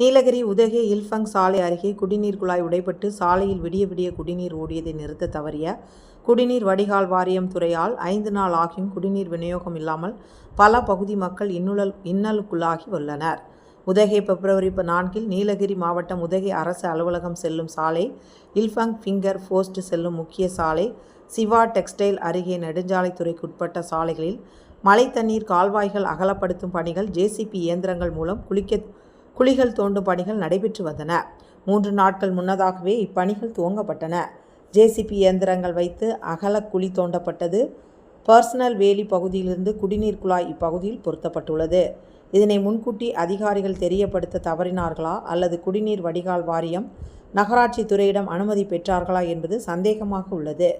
நீலகிரி உதகை இல்ஃபங் சாலை அருகே குடிநீர் குழாய் உடைபட்டு சாலையில் விடிய விடிய குடிநீர் ஓடியதை நிறுத்த தவறிய குடிநீர் வடிகால் வாரியம் துறையால் ஐந்து நாள் ஆகியும் குடிநீர் விநியோகம் இல்லாமல் பல பகுதி மக்கள் இன்னுழல் இன்னலுக்குள்ளாகி உள்ளனர். உதகை பிப்ரவரி நான்கில் நீலகிரி மாவட்டம் உதகை அரசு அலுவலகம் செல்லும் சாலை இல்ஃபங் ஃபிங்கர் போஸ்ட் செல்லும் முக்கிய சாலை சிவா டெக்ஸ்டைல் அருகே நெடுஞ்சாலைத்துறைக்குட்பட்ட சாலைகளில் மழை தண்ணீர் கால்வாய்கள் அகலப்படுத்தும் பணிகள் ஜேசிபி இயந்திரங்கள் மூலம் குளிக்க குழிகள் தோண்டும் பணிகள் நடைபெற்று வந்தன. மூன்று நாட்கள் முன்னதாகவே இப்பணிகள் துவங்கப்பட்டன. ஜேசிபி இயந்திரங்கள் வைத்து அகல குழி தோண்டப்பட்டது. பர்சனல் வேலி பகுதியிலிருந்து குடிநீர் குழாய் இப்பகுதியில் பொருத்தப்பட்டுள்ளது. இதனை முன்கூட்டி அதிகாரிகள் தெரியப்படுத்த தவறினார்களா அல்லது குடிநீர் வடிகால் வாரியம் நகராட்சி துறையிடம் அனுமதி பெற்றார்களா என்பது சந்தேகமாக உள்ளது.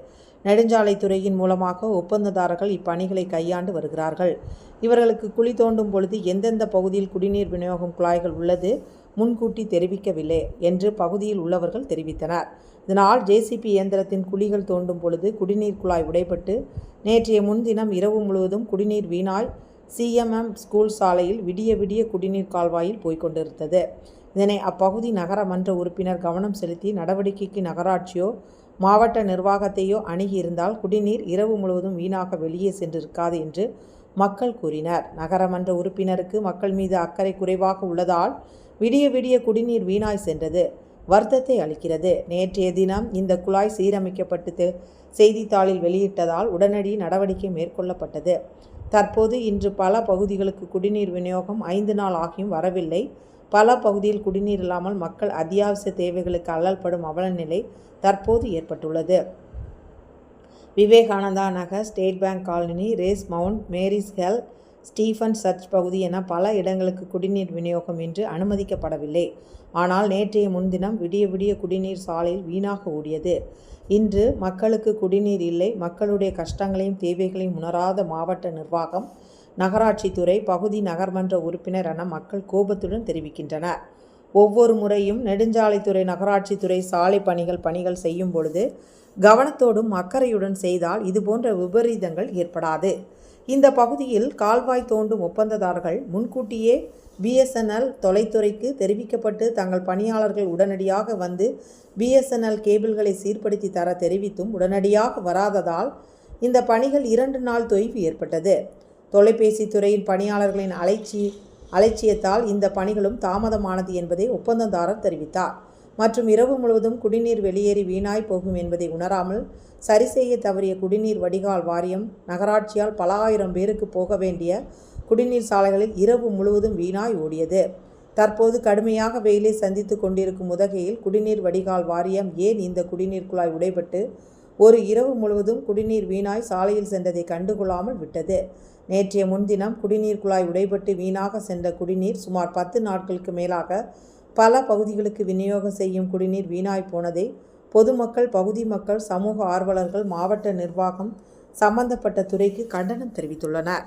நெடுஞ்சாலைத்துறையின் மூலமாக ஒப்பந்ததாரர்கள் இப்பணிகளை கையாண்டு வருகிறார்கள். இவர்களுக்கு குழி தோண்டும் பொழுது எந்தெந்த பகுதியில் குடிநீர் விநியோகம் குழாய்கள் உள்ளது முன்கூட்டி தெரிவிக்கவில்லை என்று பகுதியில் உள்ளவர்கள் தெரிவித்தனர். இதனால் ஜேசிபி இயந்திரத்தின் குழிகள் தோண்டும் பொழுது குடிநீர் குழாய் உடைபட்டு நேற்றைய முன்தினம் இரவு முழுவதும் குடிநீர் வீணாய் சிஎம்எம் ஸ்கூல் சாலையில் விடிய விடிய குடிநீர் கால்வாயில் போய்க்கொண்டிருந்தது இதனை அப்பகுதி நகர மன்ற உறுப்பினர் கவனம் செலுத்தி நடவடிக்கைக்கு நகராட்சியோ மாவட்ட நிர்வாகத்தையோ அணுகியிருந்தால் குடிநீர் இரவு முழுவதும் வீணாக வெளியே சென்றிருக்காது என்று மக்கள் கூறினர். நகரமன்ற உறுப்பினருக்கு மக்கள் மீது அக்கறை குறைவாக உள்ளதால் விடிய விடிய குடிநீர் வீணாய் சென்றது வருத்தத்தை அளிக்கிறது. நேற்றைய தினம் இந்த குழாய் சீரமைக்கப்பட்டு செய்தித்தாளில் வெளியிட்டதால் உடனடி நடவடிக்கை மேற்கொள்ளப்பட்டது. தற்போது இன்று பல பகுதிகளுக்கு குடிநீர் விநியோகம் ஐந்து நாள் ஆகியும் வரவில்லை. பல பகுதியில் குடிநீர் இல்லாமல் மக்கள் அத்தியாவசிய தேவைகளுக்கு அல்லல்படும் அவல நிலை தற்போது ஏற்பட்டுள்ளது. Vivekananda Nagar State Bank Colony Race Mount Mary's Hill Stephen Church பகுதி என பல இடங்களுக்கு குடிநீர் விநியோகம் இன்று அனுமதிக்கப்படவில்லை. ஆனால் நேற்றைய முன்தினம் விடிய விடிய குடிநீர் சாலையில் வீணாக ஓடியது. இன்று மக்களுக்கு குடிநீர் இல்லை மக்களுடைய கஷ்டங்களையும் தேவைகளையும் உணராத மாவட்ட நிர்வாகம் நகராட்சித்துறை பகுதி நகர்மன்ற உறுப்பினர் என மக்கள் கோபத்துடன் தெரிவிக்கின்றனர். ஒவ்வொரு முறையும் நெடுஞ்சாலைத்துறை நகராட்சித்துறை சாலை பணிகள் பணிகள் செய்யும் பொழுது கவனத்தோடும் அக்கறையுடன் செய்தால் இதுபோன்ற விபரீதங்கள் ஏற்படாது. இந்த பகுதியில் கால்வாய் தோண்டும் ஒப்பந்ததாரர்கள் முன்கூட்டியே பிஎஸ்என்எல் தொலைத்துறைக்கு தெரிவிக்கப்பட்டு தங்கள் பணியாளர்கள் உடனடியாக வந்து பிஎஸ்என்எல் கேபிள்களை சீர்படுத்தி தர தெரிவித்தும் உடனடியாக வராததால் இந்த பணிகள் இரண்டு நாள் தொய்வு ஏற்பட்டது. தொலைபேசி துறையின் பணியாளர்களின் அலைச்சி அலட்சியத்தால் இந்த பணிகளும் தாமதமானது என்பதை ஒப்பந்ததாரர் தெரிவித்தார். மற்றும் இரவு முழுவதும் குடிநீர் வெளியேறி வீணாய் போகும் என்பதை உணராமல் சரி செய்ய தவறிய குடிநீர் வடிகால் வாரியம் நகராட்சியால் பல ஆயிரம் பேருக்கு போக வேண்டிய குடிநீர் சாலைகளில் இரவு முழுவதும் வீணாய் ஓடியது. தற்போது கடுமையாக வெயிலை சந்தித்து கொண்டிருக்கும் உதகையில் குடிநீர் வடிகால் வாரியம் ஏன் இந்த குடிநீர் குழாய் உடைபட்டு ஒரு இரவு முழுவதும் குடிநீர் வீணாய் சாலையில் சென்றதை கண்டுகொள்ளாமல் விட்டது. நேற்றைய முன்தினம் குடிநீர் குழாய் உடைபட்டு வீணாக சென்ற குடிநீர் சுமார் பத்து நாட்களுக்கு மேலாக பல பகுதிகளுக்கு விநியோகம் செய்யும் குடிநீர் வீணாய் போனதை பொதுமக்கள் பகுதி மக்கள் சமூக ஆர்வலர்கள் மாவட்ட நிர்வாகம் சம்பந்தப்பட்ட துறைக்கு கண்டனம் தெரிவித்துள்ளனர்.